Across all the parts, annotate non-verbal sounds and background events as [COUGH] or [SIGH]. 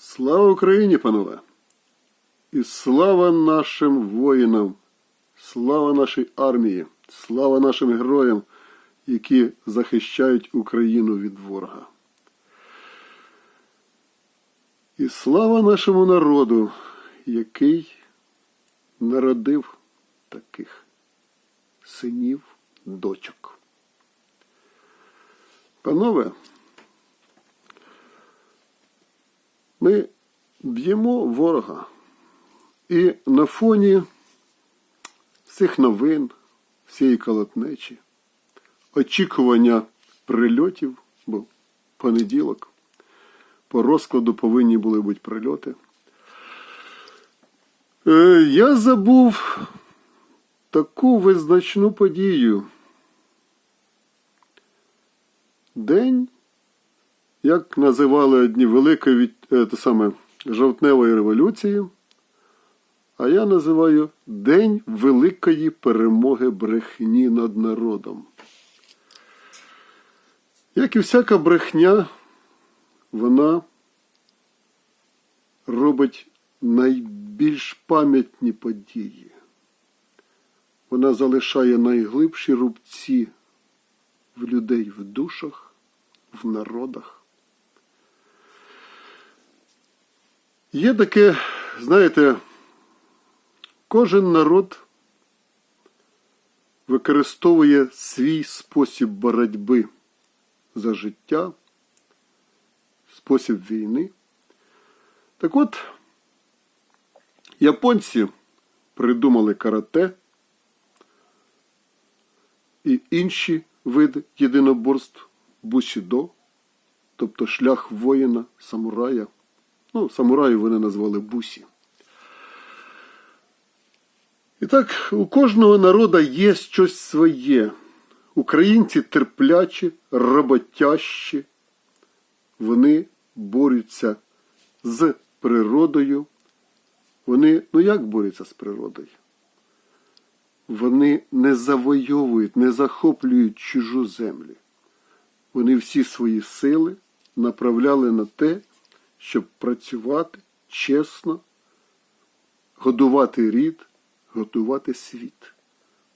Слава Україні, панове! І слава нашим воїнам, слава нашій армії, слава нашим героям, які захищають Україну від ворога. І слава нашому народу, який народив таких синів, дочок. Панове, ми б'ємо ворога. І на фоні цих новин, всієї колотнечі, очікування прильотів, бо понеділок, по розкладу повинні були бути прильоти. Е, Я забув таку визначну подію. День, як називали одні Великої е, те саме, жовтневої революції, а я називаю День великої перемоги брехні над народом. Як і всяка брехня, вона робить найбільш пам'ятні події. Вона залишає найглибші рубці в людей в душах, в народах. Є таке, знаєте, кожен народ використовує свій спосіб боротьби за життя, спосіб війни. Так от, японці придумали карате і інші види єдиноборств бусідо, тобто шлях воїна, самурая. Ну, самураїв вони назвали бусі. І так, у кожного народу є щось своє. Українці терплячі, роботящі. Вони борються з природою. Вони, ну як борються з природою? Вони не завойовують, не захоплюють чужу землю. Вони всі свої сили направляли на те, щоб працювати чесно, годувати рід, готувати світ.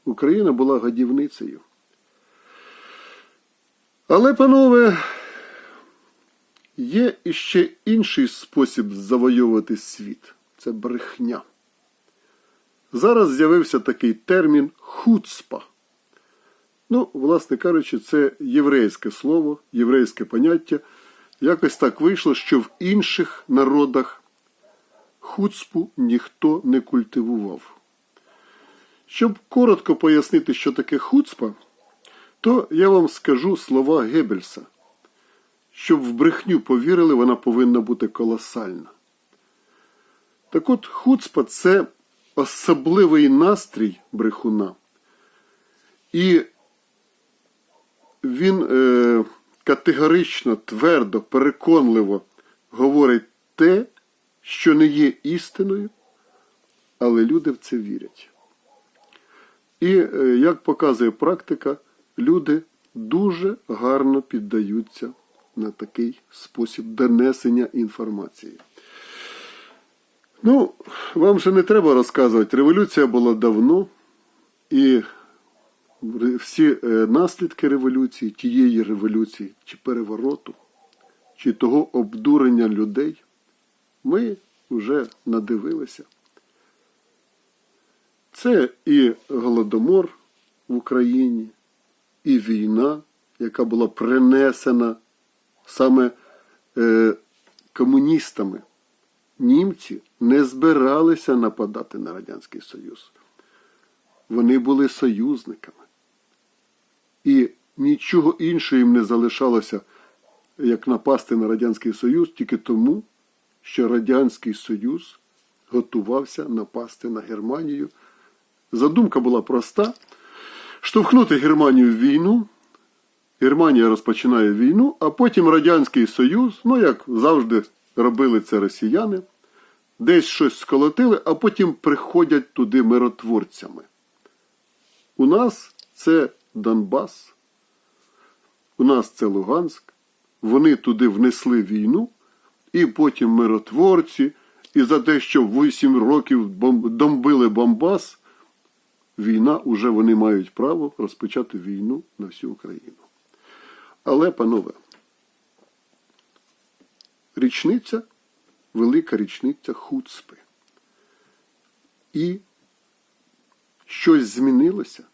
Україна була годівницею. Але, панове, є іще інший спосіб завойовувати світ це брехня. Зараз з'явився такий термін хуцпа. Ну, власне кажучи, це єврейське слово, єврейське поняття. Якось так вийшло, що в інших народах хуцпу ніхто не культивував. Щоб коротко пояснити, що таке хуцпа, то я вам скажу слова Геббельса. Щоб в брехню повірили, вона повинна бути колосальна. Так от хуцпа це особливий настрій брехуна. І він е, категорично, твердо, переконливо говорить те, що не є істиною, але люди в це вірять. І, е, як показує практика, люди дуже гарно піддаються на такий спосіб донесення інформації. Ну, вам же не треба розказувати. Революція була давно, і всі е, наслідки революції, тієї революції, чи перевороту, чи того обдурення людей, ми вже надивилися. Це і голодомор в Україні, і війна, яка була принесена саме е, комуністами. Німці не збиралися нападати на Радянський Союз. Вони були союзниками. І нічого іншого їм не залишалося, як напасти на Радянський Союз, тільки тому, що Радянський Союз готувався напасти на Германію. Задумка була проста: штовхнути Германію в війну. Германія розпочинає війну, а потім Радянський Союз, ну як завжди робили це росіяни, десь щось сколотили, а потім приходять туди миротворцями. У нас це Донбас, у нас це Луганськ. Вони туди внесли війну і потім миротворці, і за те, що 8 років домбили Бомбас, війна уже вони мають право розпочати війну на всю Україну. Але, панове, річниця, велика річниця хуцпи. І щось змінилося.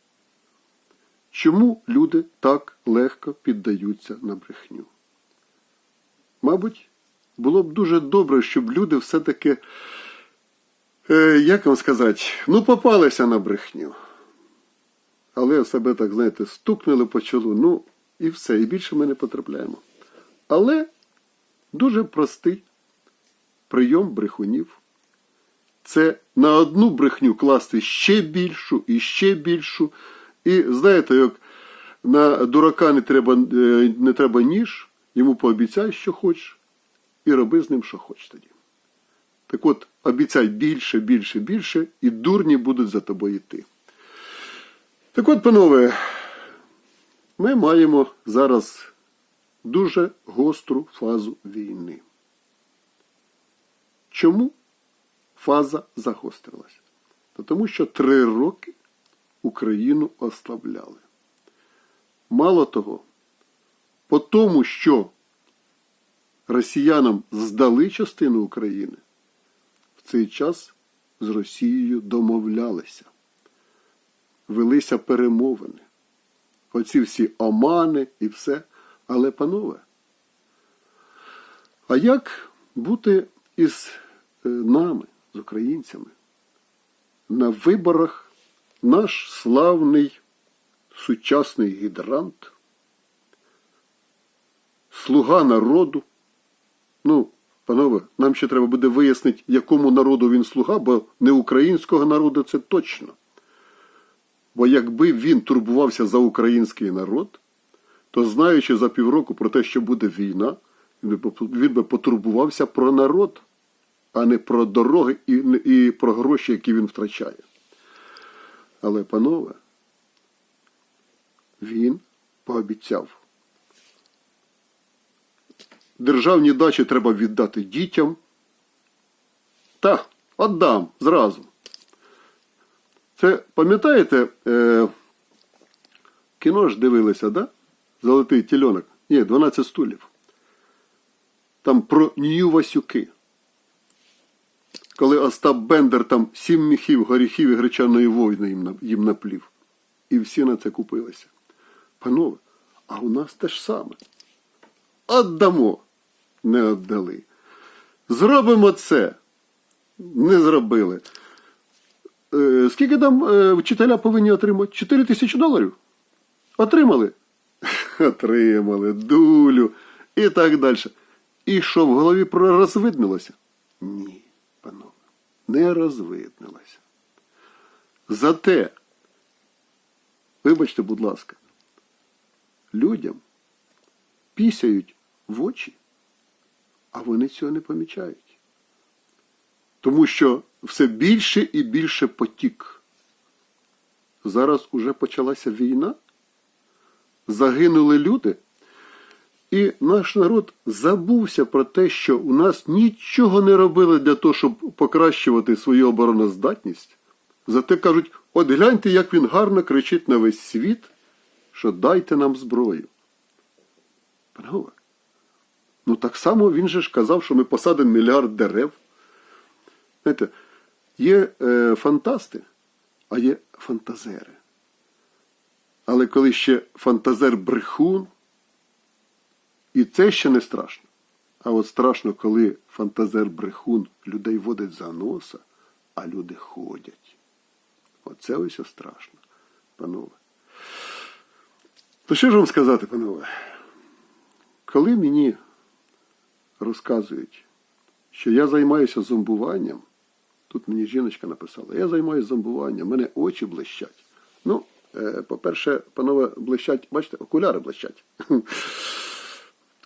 Чому люди так легко піддаються на брехню? Мабуть, було б дуже добре, щоб люди все-таки, е, як вам сказати, ну, попалися на брехню. Але себе так, знаєте, стукнули по чолу, ну і все, і більше ми не потрапляємо. Але дуже простий прийом брехунів. Це на одну брехню класти ще більшу і ще більшу. І знаєте, як на дурака не треба, е, не треба ніж, йому пообіцяй, що хочеш, і роби з ним, що хочеш тоді. Так от, обіцяй більше, більше, більше, і дурні будуть за тобою йти. Так от, панове, ми маємо зараз дуже гостру фазу війни. Чому фаза загострилася? Тому що три роки Україну ослабляли. Мало того, по тому, що росіянам здали частину України, в цей час з Росією домовлялися, велися перемовини. Оці всі омани і все. Але, панове, а як бути із е, нами, з українцями? На виборах наш славний сучасний гідрант, слуга народу. Ну, панове, нам ще треба буде вияснити, якому народу він слуга, бо не українського народу це точно. Бо якби він турбувався за український народ, то знаючи за півроку про те, що буде війна, він би, потурбувався про народ, а не про дороги і, про гроші, які він втрачає. Але, панове, він пообіцяв. Державні дачі треба віддати дітям. Та, віддам зразу. Це пам'ятаєте, е, кіно ж дивилися, да? Золотий тільонок. Ні, 12 стулів. Там про Нью Васюки. Коли Остап Бендер там сім міхів, горіхів і гречаної войни їм, наплів. І всі на це купилися. Панове, а у нас те ж саме. Отдамо. Не віддали. Зробимо це. Не зробили. Е, скільки там е, вчителя повинні отримати? 4 тисячі доларів? Отримали? [LAUGHS] Отримали, дулю і так далі. І що в голові пророзвиднилося? Ні, не розвиднилося. Зате, вибачте, будь ласка, людям пісяють в очі, а вони цього не помічають. Тому що все більше і більше потік. Зараз уже почалася війна, загинули люди, і наш народ забувся про те, що у нас нічого не робили для того, щоб покращувати свою обороноздатність. Зате кажуть, от гляньте, як він гарно кричить на весь світ, що дайте нам зброю. Панове, ну так само він же ж казав, що ми посадимо мільярд дерев. Знаєте, є е, фантасти, а є фантазери. Але коли ще фантазер брехун, і це ще не страшно. А от страшно, коли фантазер брехун людей водить за носа, а люди ходять. Оце ось страшно, панове. То що ж вам сказати, панове? Коли мені розказують, що я займаюся зомбуванням, тут мені жіночка написала, я займаюся зомбуванням, мене очі блищать. Ну, е, по-перше, панове, блищать, бачите, окуляри блищать.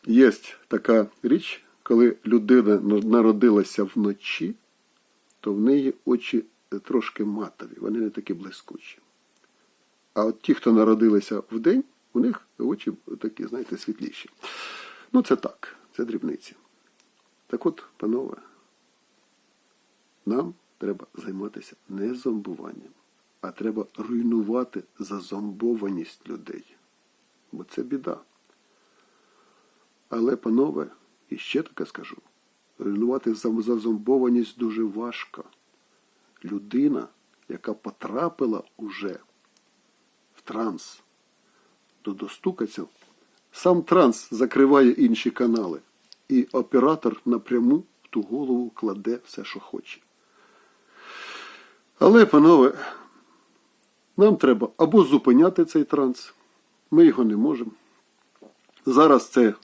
Є така річ, коли людина народилася вночі, то в неї очі трошки матові, вони не такі блискучі. А от ті, хто народилися в день, у них очі такі, знаєте, світліші. Ну, це так, це дрібниці. Так от, панове, нам треба займатися не зомбуванням, а треба руйнувати зазомбованість людей. Бо це біда. Але, панове, і ще таке скажу: руйнувати зазомбованість дуже важко. Людина, яка потрапила уже в транс, то достукаться, сам транс закриває інші канали, і оператор напряму в ту голову кладе все, що хоче. Але, панове, нам треба або зупиняти цей транс, ми його не можемо. Зараз це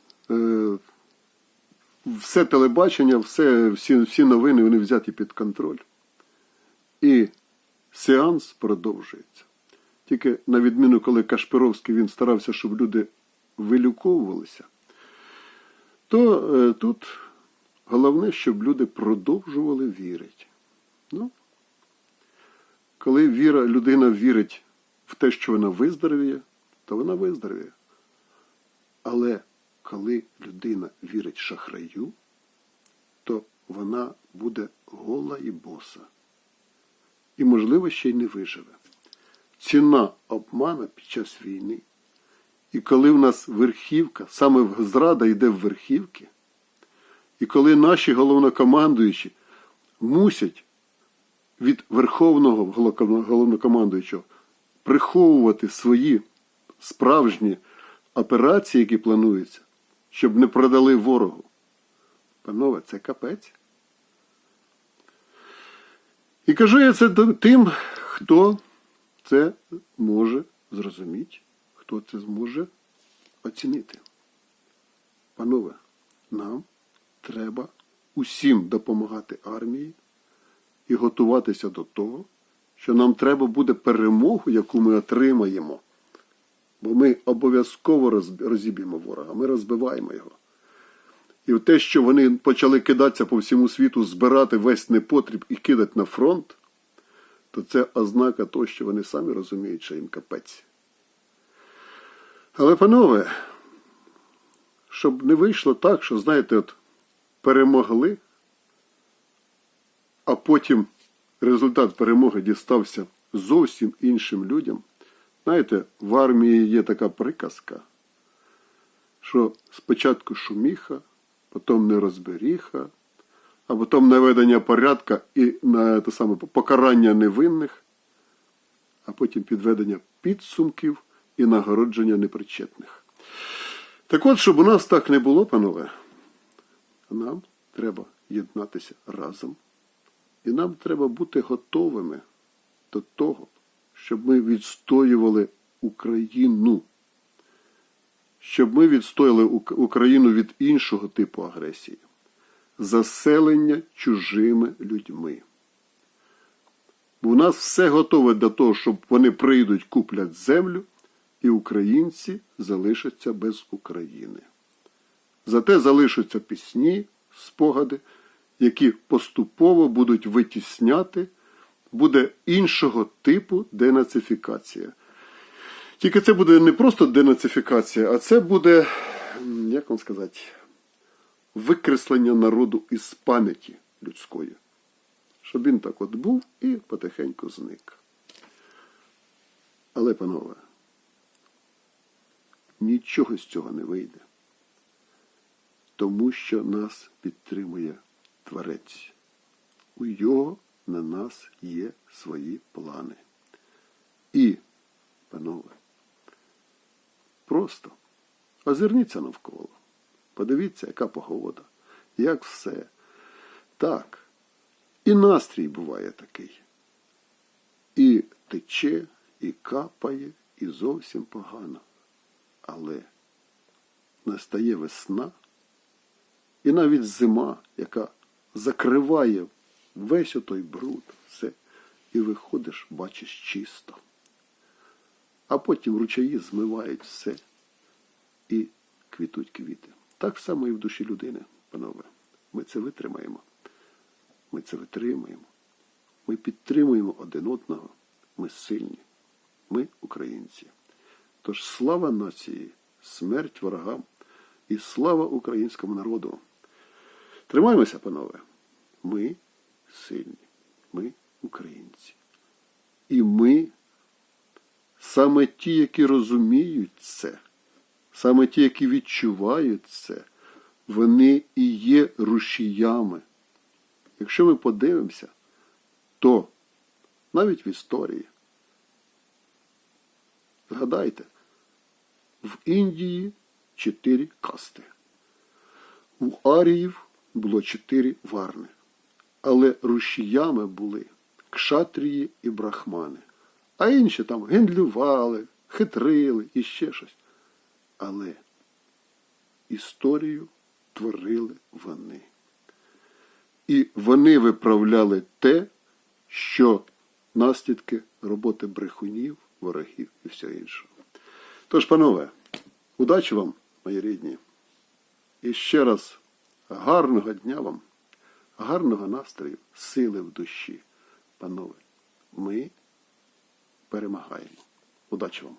все телебачення, все, всі, всі новини вони взяті під контроль. І сеанс продовжується. Тільки на відміну, коли Кашпировський він старався, щоб люди вилюковувалися, то е, тут головне, щоб люди продовжували вірити. Ну, коли віра, людина вірить в те, що вона виздоровіє, то вона виздоровіє. Але коли людина вірить шахраю, то вона буде гола і боса. І, можливо, ще й не виживе. Ціна обмана під час війни. І коли в нас верхівка, саме зрада йде в верхівки, і коли наші головнокомандуючі мусять від верховного головнокомандуючого приховувати свої справжні операції, які плануються, щоб не продали ворогу. Панове, це капець. І кажу я це тим, хто це може зрозуміти, хто це зможе оцінити. Панове, нам треба усім допомагати армії і готуватися до того, що нам треба буде перемогу, яку ми отримаємо. Бо ми обов'язково розіб'ємо ворога, ми розбиваємо його. І те, що вони почали кидатися по всьому світу, збирати весь непотріб і кидати на фронт, то це ознака того, що вони самі розуміють, що їм капець. Але, панове, щоб не вийшло так, що, знаєте, от перемогли, а потім результат перемоги дістався зовсім іншим людям. Знаєте, в армії є така приказка, що спочатку шуміха, потім нерозберіха, а потім наведення порядка і на те саме покарання невинних, а потім підведення підсумків і нагородження непричетних. Так от, щоб у нас так не було, панове, нам треба єднатися разом. І нам треба бути готовими до того, щоб ми відстоювали Україну, щоб ми відстояли Україну від іншого типу агресії, заселення чужими людьми. Бо у нас все готове для того, щоб вони прийдуть, куплять землю, і українці залишаться без України. Зате залишаться пісні, спогади, які поступово будуть витісняти, буде іншого типу денацифікація. Тільки це буде не просто денацифікація, а це буде, як вам сказати, викреслення народу із пам'яті людської. Щоб він так от був і потихеньку зник. Але, панове, нічого з цього не вийде тому що нас підтримує Творець. У його на нас є свої плани. І, панове, просто озирніться навколо. Подивіться, яка погода, як все. Так. І настрій буває такий. І тече, і капає, і зовсім погано. Але настає весна. І навіть зима, яка закриває весь отой бруд, все, і виходиш, бачиш чисто. А потім ручаї змивають все і квітуть квіти. Так само і в душі людини, панове. Ми це витримаємо. Ми це витримуємо. Ми підтримуємо один одного. Ми сильні. Ми українці. Тож слава нації, смерть ворогам і слава українському народу. Тримаємося, панове. Ми сильні, ми українці. І ми саме ті, які розуміють це, саме ті, які відчувають це, вони і є рушіями. Якщо ми подивимося, то навіть в історії, згадайте, в Індії чотири касти. У Аріїв було чотири варни, але рушіями були кшатрії і брахмани, а інші там гендлювали, хитрили і ще щось. Але історію творили вони. І вони виправляли те, що наслідки роботи брехунів, ворогів і всього іншого. Тож, панове, удачі вам, мої рідні. І ще раз гарного дня вам, гарного настрою, сили в душі. Панове, ми перемагаємо. Удачі вам!